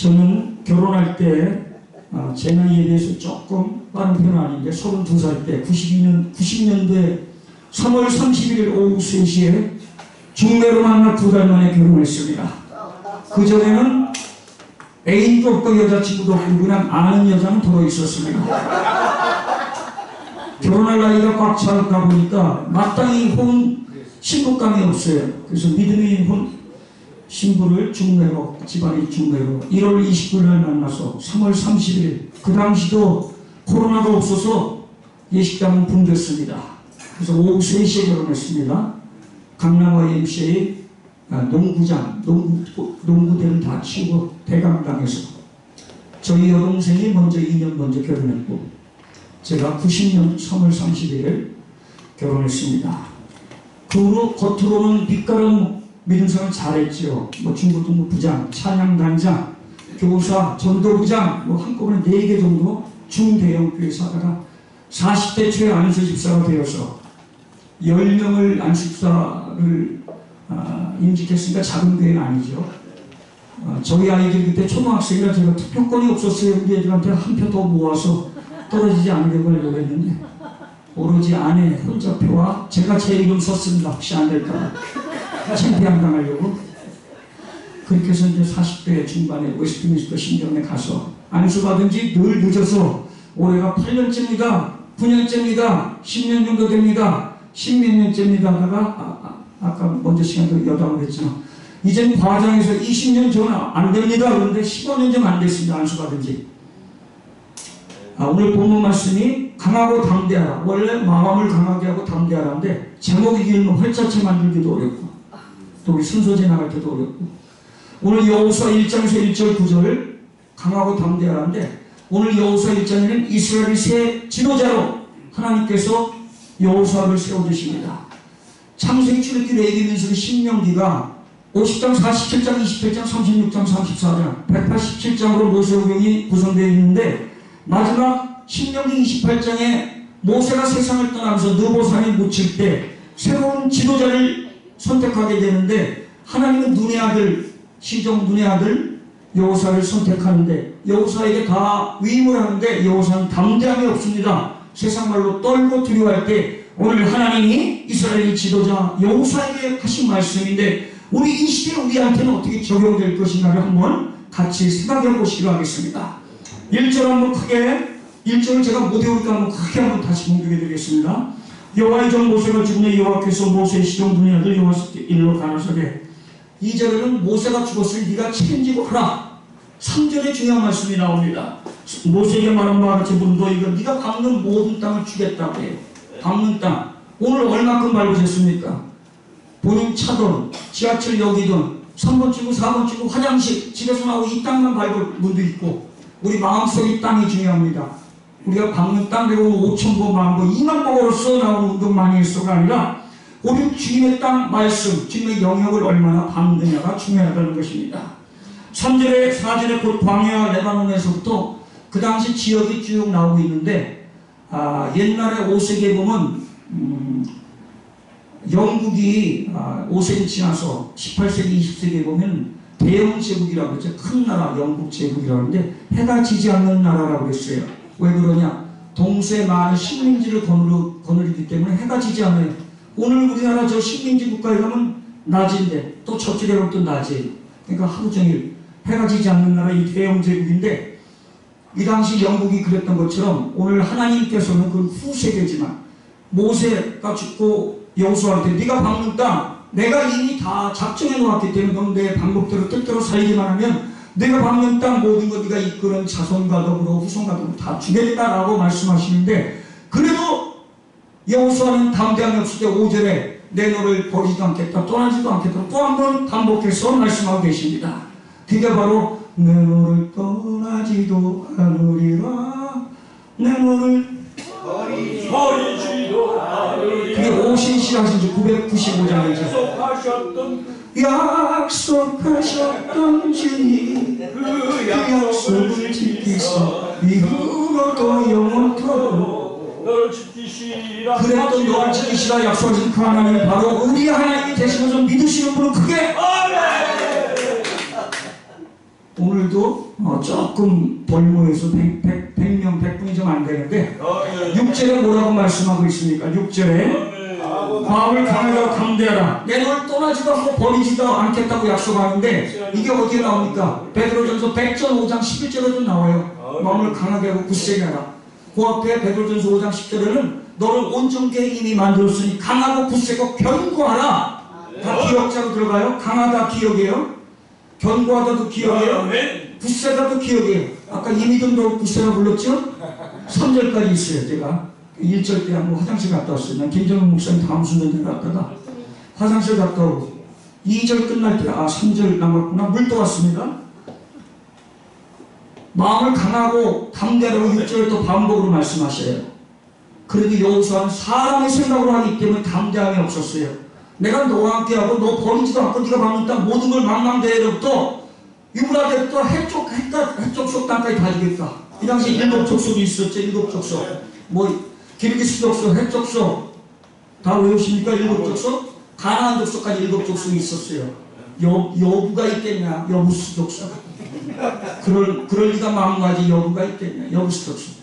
저는 결혼할 때, 아, 제 나이에 비해서 조금 빠른 편은 아닌데, 32살 때, 92년, 90년대 3월 31일 오후 3시에 중매로 만나 두 달 만에 결혼했습니다. 그전에는 애인도 없고 여자친구도 없고 그냥 아는 여자는 들어 있었습니다. 결혼할 나이가 꽉 차다 보니까 마땅히 혼 신부감이 없어요. 그래서 믿음이 혼 신부를 중매로 집안이 중매로 1월 29일 날 만나서 3월 30일 그 당시도 코로나가 없어서 예식장은 붕괴했습니다. 그래서 오후 3시에 결혼했습니다. 강남 YMCA 아, 농구장, 농구, 농구대를 다 치우고 대강당에서 저희 여동생이 먼저 2년 먼저 결혼했고 제가 90년 3월 31일 결혼했습니다. 그 후로 겉으로는 빛깔은 믿음생활 잘했지요. 뭐 중고등부 부장, 찬양단장, 교사, 전도부장 뭐 한꺼번에 4개 정도 중대형 교회 사다가 40대 초에 안수 집사가 되어서 10명을 안식사를 아, 임직했으니까 작은 교회는 아니죠. 아, 저희 아이들 그때 초등학생이라 제가 투표권이 없었어요. 우리 애들한테 한 표 더 모아서 떨어지지 않게 하려고 했는데 오로지 아내 혼자 표와 제가 제 이름 썼습니다. 혹시 안 될까 창피함 당하려고 그렇게 해서 이제 40대 중반에 웨스트민스터 신경에 가서 안수 받은 지 늘 늦어서 올해가 8년째입니다. 9년째입니다. 10년 정도 됩니다. 10몇 년째입니다. 하다가 아, 아, 까 먼저 시간도 여담을 했지만 이제는 과장에서 20년 전화 안 됩니다. 그런데 15년 좀안 됐습니다. 안수 받은 지. 아, 오늘 본문 말씀이 강하고 담대하라. 원래 마음을 강하게 하고 담대하라인데 제목이 길면 활자체 만들기도 어렵고 또 우리 순서제 나갈 때도 어렵고 오늘 여호수아 1장에서 1절 9절 강하고 담대하라인데 오늘 여호수아 1장에는 이스라엘 새 지도자로 하나님께서 여호수아를 세워주십니다. 창세기 출애굽기 레위기 민수기 신명기가 50장, 47장, 28장, 36장, 34장, 187장으로 모세오경이 구성되어 있는데 마지막 신명기 28장에 모세가 세상을 떠나면서 느보산에 묻힐 때 새로운 지도자를 선택하게 되는데 하나님은 눈의 아들 시종 눈의 아들 여호사를 선택하는데 여호사에게 다 위임을 하는데 여호사는 담대함이 없습니다. 세상 말로 떨고 두려워할 때 오늘 하나님이 이스라엘 지도자 여호사에게 하신 말씀인데 우리 이 시대 우리한테는 어떻게 적용될 것인가를 한번 같이 생각해 보시기로 하겠습니다. 1절 한번 크게 1절을 제가 못 외우니까 한번 크게 한번 다시 공격해 드리겠습니다. 여호와의 종 모세가 죽음에 여호와께서 모세의 시종 눈의 아들 여호와께 일러 가라사대 2절에는 모세가 죽었으니 네가 책임지고 하라 3절에 중요한 말씀이 나옵니다. 모세에게 말한 바와 같이 문도 이거 네가 밟는 모든 땅을 주겠다고 해요. 밟는 땅 오늘 얼마큼 밟으셨습니까? 본인 차돈, 지하철 역이든 3번 치고 4번 치고 화장실 집에서 나오고 이 땅만 밟을 분도 있고 우리 마음속의 땅이 중요합니다. 우리가 밟는 땅 되고 5천 보, 만 보, 2만 보로써 나오는 운동 많이 했어가 아니라 우리 주님의 땅 말씀, 주님의 영역을 얼마나 밟느냐가 중요하다는 것입니다. 3절에 4절에 곧 광야와 레바논에서부터 그 당시 지역이 쭉 나오고 있는데 아, 옛날에 5세기에 보면 음, 영국이 아, 5세기 지나서 18세기 20세기에 보면 대영 제국이라고 그랬죠. 큰 나라 영국 제국이라고 하는데 해가 지지 않는 나라라고 그랬어요. 왜 그러냐? 동서에 많은 식민지를 거느리, 거느리기 때문에 해가 지지 않아요. 오늘 우리나라 저 식민지 국가에 가면 낮인데 또 저쪽에 가면 또 낮이에요. 그러니까 하루 종일 해가 지지 않는 나라 이 대영 제국인데 이 당시 영국이 그랬던 것처럼 오늘 하나님께서는 그 후세계지만 모세가 죽고 여호수아한테 네가 밟는 땅 내가 이미 다 작정해 놓았기 때문에 넌 내 방법대로 뜻대로 살기만 하면 내가 밟는 땅 모든 것 네가 이끄는 자손과 더불어 후손과 더불어 다 주겠다라고 말씀하시는데 그래도 여호수아는 담대함이 없을 때 5절에 내 너를 버리지도 않겠다 떠나지도 않겠다 또 한 번 반복해서 말씀하고 계십니다. 그게 바로 내 너를 떠나지도 않으리라. 내 너를 버리지도 않으리 그게 오신시 하신 지 995장이죠 약속하셨던 주님 그그 약속을 지키소 이후로도 영원토록 너를 지키시라 그랬던 너를 지키시라 약속하신 그 하나님 바로 우리 하나님이 되시면서 믿으시는 분은 크게 오늘도 어, 조금 벌모여서 100, 100, 100명, 100분이 좀 안 되는데 아멘. 6절에 뭐라고 말씀하고 있습니까? 6절에 아멘. 마음을 강하게 감대하라. 내 너를 떠나지도 않고 버리지도 않겠다고 약속하는데 이게 어디에 나옵니까? 베드로전서 100전 5장 11절에도 나와요. 마음을 강하게 하고 굳세게 하라. 그 앞에 베드로전서 5장 10절에는 너를 온전케 이미 만들었으니 강하고 굳세고 견고하라. 다 기억자로 들어가요. 강하다 기억이에요. 견고하다도 기억이에요. 아멘. 굳세다도 기억이에요. 아까 이미등도 굳세다 불렀죠? 3절까지 있어요, 제가. 1절 때 한번 화장실 갔다 왔어요. 난 김정은 목사님 다음 순간에 갔다가 화장실 갔다 오고 2절 끝날 때, 아, 3절 남았구나. 물 떠왔습니다. 마음을 강하고 담대하고 6절에 또 반복으로 말씀하셔요. 그래도 여호수아는 사람의 생각으로 하기 때문에 담대함이 없었어요. 내가 너와 함께하고 너 버리지도 않고 네가 땅 모든 걸 망망대해로부터 유브라데부터 해쪽 해쪽 해쪽속 땅까지 다 주겠다. 이 당시 일곱 족속이 있었죠. 일곱 족속. 뭐 기르기스 족속, 해족속 다 외우십니까? 일곱 족속? 가나안 족속까지 일곱 족속이 있었어요. 여 여부가 있겠냐? 여부스 족속. 그럴 그럴 리가 마음가지 여부가 있겠냐? 여부스 족속.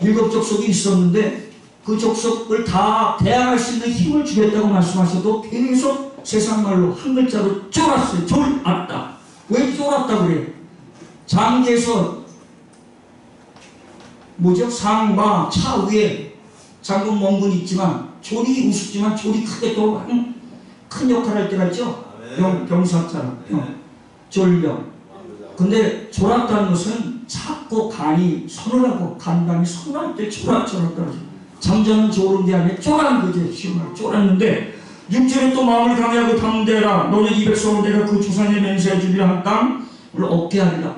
일곱 족속이 있었는데 그 족속을 다 대항할 수 있는 힘을 주겠다고 말씀하셔도 계속 세상 말로 한 글자로 쫄았어요. 쫄았다. 왜 쫄았다 그래요? 장기에서 뭐죠? 상마 차 위에 장군 멍군이 있지만 조리 우습지만 조리 크게 또큰 역할을 할 때가 있죠. 병, 병사처럼. 병, 졸병. 근데 졸았다는 것은 작고 간이 서늘하고 간담이 서늘할 때 졸았 졸았다 그러죠. 잠자는 졸은 게 아니라 쫄한 거죠. 쉬운 말 쫄았는데 육체로 또 마음을 강해하고 담대라. 너는 이 백성을 내가 그 조상의 맹세해 주리라 한 땅을 얻게 하리라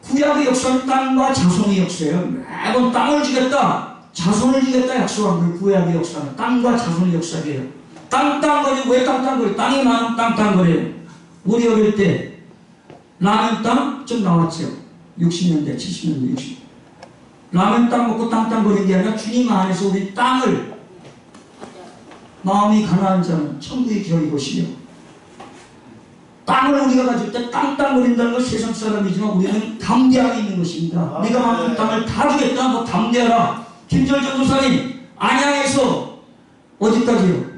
구약의 역사는 땅과 자손의 역사예요. 매번 땅을 주겠다 자손을 주겠다 약속한 거예요 구약의 역사는 땅과 자손의 역사예요 땅땅거리고 왜 땅땅거려 땅이 많은 땅땅거려요 우리 어릴 때 라면 땅 좀 나왔죠 60년대 70년대 60 라면 땅 먹고 땅땅거리는 게 아니라 주님 안에서 우리 땅을 마음이 가난한 자는 천국의 기업이 것이며 땅을 우리가 가질 때 땅땅거린다는 건 세상 사람이지만 우리는 담대함이 있는 것입니다. 네가 만든 땅을 다 주겠다. 너 담대하라. 김절전 도사님 안양에서 어디까지요?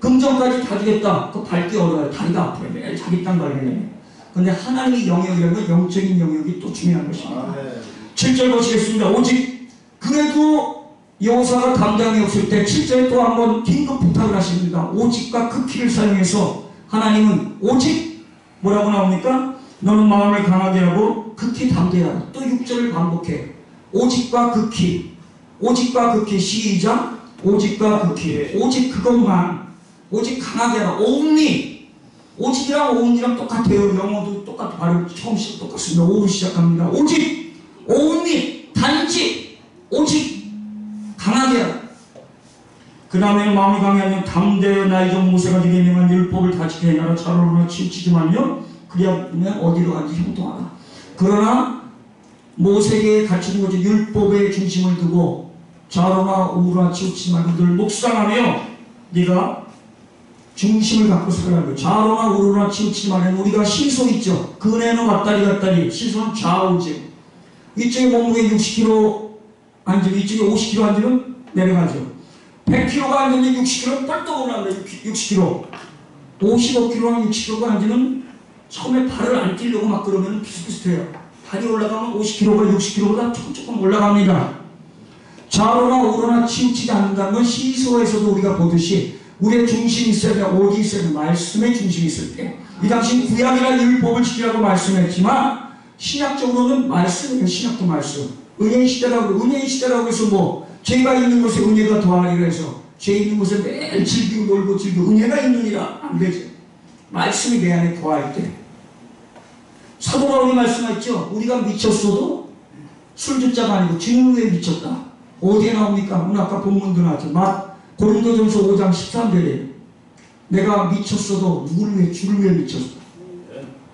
금정까지 다 주겠다. 그거 밟기 어려워요. 다리가 아파요. 매일 자기 땅 밟으려면. 근데 하나님의 영역이라면 영적인 영역이 또 중요한 것입니다. 7절 보시겠습니다. 오직 그래도 여호사가 감당이 없을 때 7절에 또 한 번 긴급 부탁을 하십니다. 오직과 극히를 사용해서 하나님은 오직 뭐라고 나옵니까? 너는 마음을 강하게 하고 극히 담대하라. 또 6절을 반복해. 오직과 극히. 오직과 극히 시작. 오직과 극히. 오직 그것만. 오직 강하게 하라. only. 오직이랑 only랑 똑같아요. 영어도 똑같아. 발음 처음 시작 똑같습니다. 오로 시작합니다. 오직. only. 단지. 오직. 강하게 하라. 그 다음에 마음이 강하면 담대어 나의 종 모세가 되게 명한 율법을 다 지켜 나라 차로나 치우치지 말며 그리하면 어디로 가는지 형통하라. 그러나 모세에게 갖추는 것이 율법의 중심을 두고 좌로나 우로나 치우치지 말고 늘 묵상하며 네가 중심을 갖고 살아야 돼. 좌로나 우로나 치우치지 말면 우리가 시소 있죠. 근해는 왔다리 갔다리 시소는 좌우죠. 이쪽에 몸무게 60kg 앉으면 이쪽에 50kg 앉으면 내려가죠. 100kg가 앉으면 60kg 뻘떡 올라갑니다. 60kg. 55kg랑 60kg가 앉으면 처음에 발을 안 띄려고 막 그러면 비슷비슷해요. 발이 올라가면 50kg가 60kg보다 조금 조금 올라갑니다. 좌로나 우로나 치우치지 않는다는 건 시소에서도 우리가 보듯이 우리의 중심이 있어야 돼. 어디 있어야 돼. 말씀의 중심이 있을 때. 이 당시 구약이나 율법을 지키라고 말씀했지만 신약적으로는 말씀이에요. 신약도 말씀. 은혜 시대라고 은혜 시대라고 해서 뭐 죄가 있는 곳에 은혜가 더하리라 해서 죄 있는 곳에 매일 즐기고 놀고 즐기고 은혜가 있느니라 안 되죠. 말씀이 내 안에 거할 때 사도 바울이 말씀했죠. 우리가 미쳤어도 술주자가 아니고 주님 위에 미쳤다. 어디에 나옵니까? 오늘 아까 본문도 나왔죠. 막 고린도전서 5장 13절에 내가 미쳤어도 누구를 위해 주를 위해 미쳤어.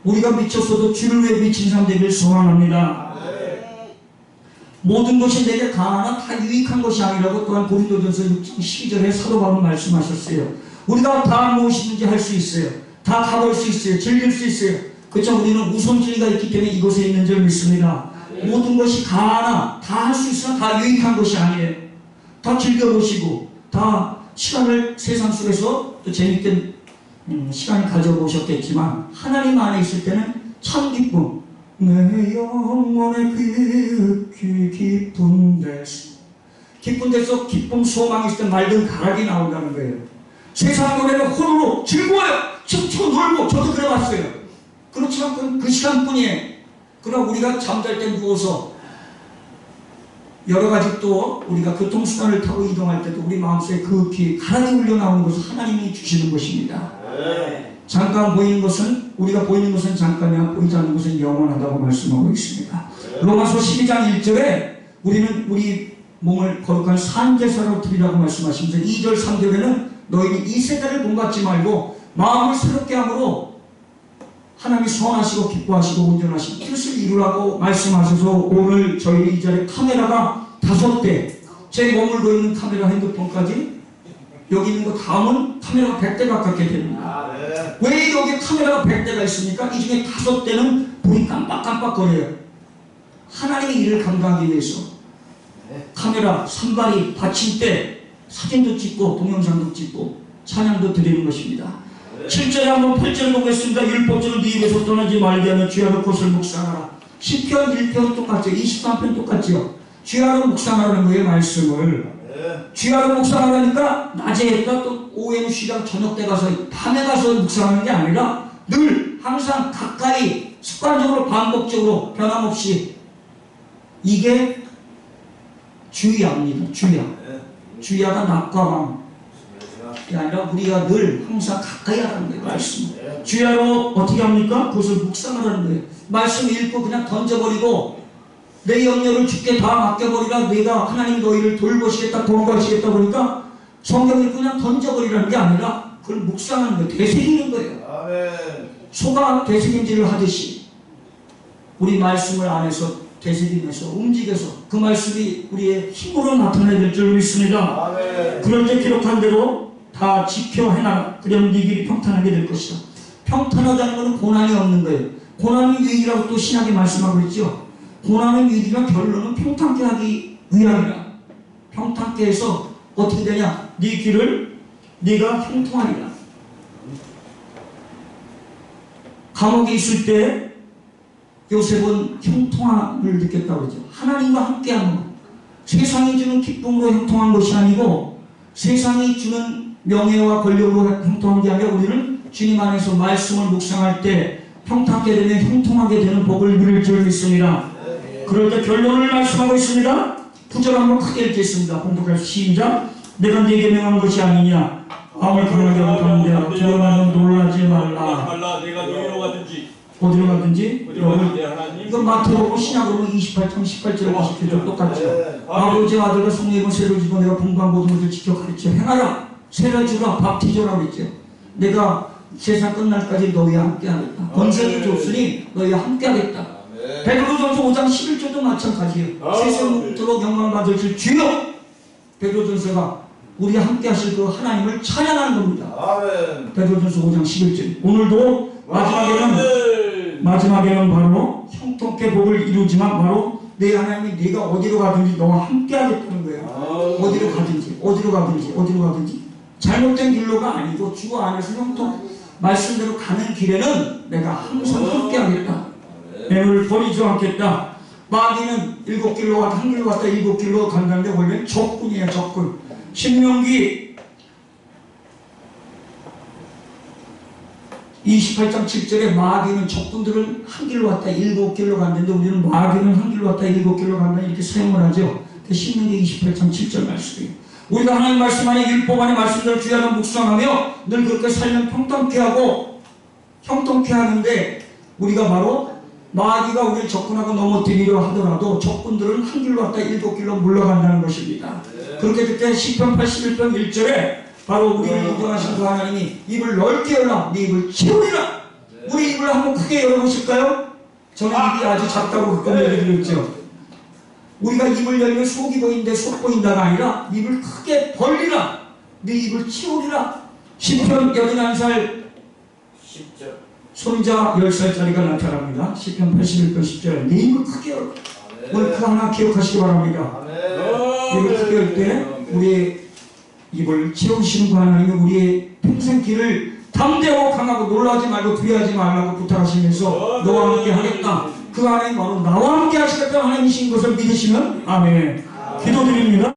우리가 미쳤어도 주를 위해 미친 사람 되길 소망합니다. 모든 것이 내게 가난한 다 유익한 것이 아니라고 또한 고린도전서 6장 12절에 사도 바울은 말씀하셨어요. 우리가 다 무엇이든지 할 수 있어요. 다 가볼 수 있어요. 즐길 수 있어요. 그렇죠? 우리는 우선순위가 있기 때문에 이곳에 있는 줄 믿습니다. 모든 것이 다 하나, 다 할 수 있으나 다 유익한 것이 아니에요. 다 즐겨보시고, 다 시간을 세상 속에서 또 재밌게 음, 시간을 가져보셨겠지만, 하나님 안에 있을 때는 참 기쁨. 내 영혼의 그 깊은 데서. 기쁜 데서 기쁨, 소망이 있을 때 맑은 가락이 나온다는 거예요. 세상 노래는 호로로 즐거워요. 춤추고 놀고 저도 그래봤어요. 그렇지 않고 그 시간뿐이에요. 그러나 우리가 잠잘 때 누워서 여러 가지 또 우리가 교통수단을 타고 이동할 때도 우리 마음속에 그귀 가라지 흘려 나오는 것은 하나님이 주시는 것입니다. 잠깐 보이는 것은 우리가 보이는 것은 잠깐이야 보이지 않는 것은 영원하다고 말씀하고 있습니다. 로마서 12장 1절에 우리는 우리 몸을 거룩한 산제사로 드리라고 말씀하시면서 2절 3절에는 너희는 이 세대를 본받지 말고 마음을 새롭게 함으로 하나님이 선하시고 기뻐하시고 온전하신 뜻을 이루라고 말씀하셔서 오늘 저희 이 자리에 카메라가 다섯 대, 제 머물고 있는 카메라 핸드폰까지 여기 있는 거 다음은 카메라가 100대 가깝게 됩니다. 왜 여기 카메라가 100대가 있습니까? 이 중에 다섯 대는 불이 깜빡깜빡거려요. 하나님의 일을 감당하기 위해서 카메라 산발이 받칠 때 사진도 찍고 동영상도 찍고 찬양도 드리는 것입니다. 7절에 한번 8절 보겠습니다. 율법적으로 네 입에서 떠나지 말게 하면 주야로 것을 묵상하라. 10편 1편 똑같죠. 23편 똑같죠. 주야로 묵상하라는 거예요. 말씀을. 주야로 묵상하라니까 낮에 했다 또 오후에는 쉬다 저녁 때 가서 밤에 가서 묵상하는 게 아니라 늘 항상 가까이 습관적으로 반복적으로 변함없이 이게 주야입니다. 주야. 주야가 낮과 밤. 이 아니라 우리가 늘 항상 가까이 하라는 거예요. 말씀. 주야로 어떻게 합니까? 그것을 묵상하라는 거예요. 말씀 읽고 그냥 던져버리고 내 영역을 주께 다 맡겨버리라 내가 하나님 너희를 돌보시겠다 돌보시겠다 보니까 성경을 그냥 던져버리라는 게 아니라 그걸 묵상하는 거예요. 되새기는 거예요. 소가 되새김질을 하듯이 우리 말씀을 안에서 되새기면서 움직여서 그 말씀이 우리의 힘으로 나타나야 될 줄 믿습니다. 때 기록한 대로 다 지켜 해나라. 그러면 네 길이 평탄하게 될 것이다. 평탄하다는 것은 고난이 없는 거예요. 고난은 유익이라고 또 신학이 말씀하고 있죠. 고난은 유익이라 결론은 평탄케 하기 위함이라. 평탄케 해서 어떻게 되냐? 네 길을 네가 형통하리라. 감옥에 있을 때 요셉은 형통함을 느꼈다고 그러죠. 하나님과 함께하는 것. 세상이 주는 기쁨으로 형통한 것이 아니고 세상이 주는 명예와 권력으로 형통한 게 아니라 우리는 주님 안에서 말씀을 묵상할 때 평탄하게 되면 형통하게 되는 복을 누릴 줄 믿습니다. 그럴 때 결론을 말씀하고 있습니다. 구절 한번 크게 읽겠습니다. 공독해서 시작. 내가 네게 명한 것이 아니냐. 마음을 강하게 하는데 두려워하면 놀라지 말라. 말라 내가 너희로 가든지 어디로 가든지 이건 마태복음 신약으로 28장 18절에 20절 똑같죠. 아버지 아들과 성령을 새로 주고 내가 분간 모든 것을 지켜 가르쳐 행하라. 새로 주라 밥티줘라 그랬죠. 내가 세상 끝날까지 너희와 함께 하겠다. 권세를 줬으니 너희와 함께 하겠다. 베드로전서 5장 11절도 마찬가지예요. 세상 묵도록 영광 받을 줄 주여. 베드로전서가 우리 함께 하실 그 하나님을 찬양하는 겁니다. 베드로전서 5장 11절. 오늘도 마지막에는 마지막에는 바로 형통케 복을 이루지만 바로 내 하나님이 네가 어디로 가든지 너와 함께 하겠다는 거예요. 어디로 가든지 어디로 가든지 어디로 가든지 잘못된 길로가 아니고 주 안에서 형통 말씀대로 가는 길에는 내가 항상 함께 하겠다. 내를 버리지 않겠다. 마귀는 일곱 길로 갔다 한 길로 갔다 일곱 길로 간다는데 원래 적군이에요 적군. 신명기 28장 7절에 마귀는 적군들은 한 길로 갔다 일곱 길로 갔는데 우리는 마귀는 한 길로 갔다 일곱 길로 간다 이렇게 사용을 하죠. 그 신명기 28장 7절 말씀이에요. 우리가 하나님 말씀 안에 율법 안에 말씀대로 주야로 묵상하며 늘 그렇게 살면 평탄케 하고 형통케 하는데 우리가 바로 마귀가 우리를 접근하고 넘어뜨리려 하더라도 적군들은 한 길로 갔다 일곱 길로 물러간다는 것입니다. 그렇게 될때 10편 81편 1절에 바로 우리를 인정하신 그 하나님이 입을 넓게 열라. 네 입을 채우리라. 우리 입을 한번 크게 열어보실까요? 저는 입이 아 주 작다고 가끔 얘기 드렸죠. 우리가 입을 열면 속이 보이는데 속 보인다가 아니라 입을 크게 벌리라. 네 입을 채우리라. 10편 81살 손자 10살짜리가 나타납니다. 시편 81편 10절. 내 입을 크게 열어 오늘 그 하나 기억하시기 바랍니다. 입을 크게 열 때 우리의 입을 채우시는 그 하나님은 우리의 평생 길을 담대하고 강하고 놀라지 말고 두려워하지 말라고 부탁하시면서 너와 함께 하겠다. 그 하나님 바로 나와 함께 하시겠다 하나님이신 것을 믿으시면 아멘. 기도드립니다.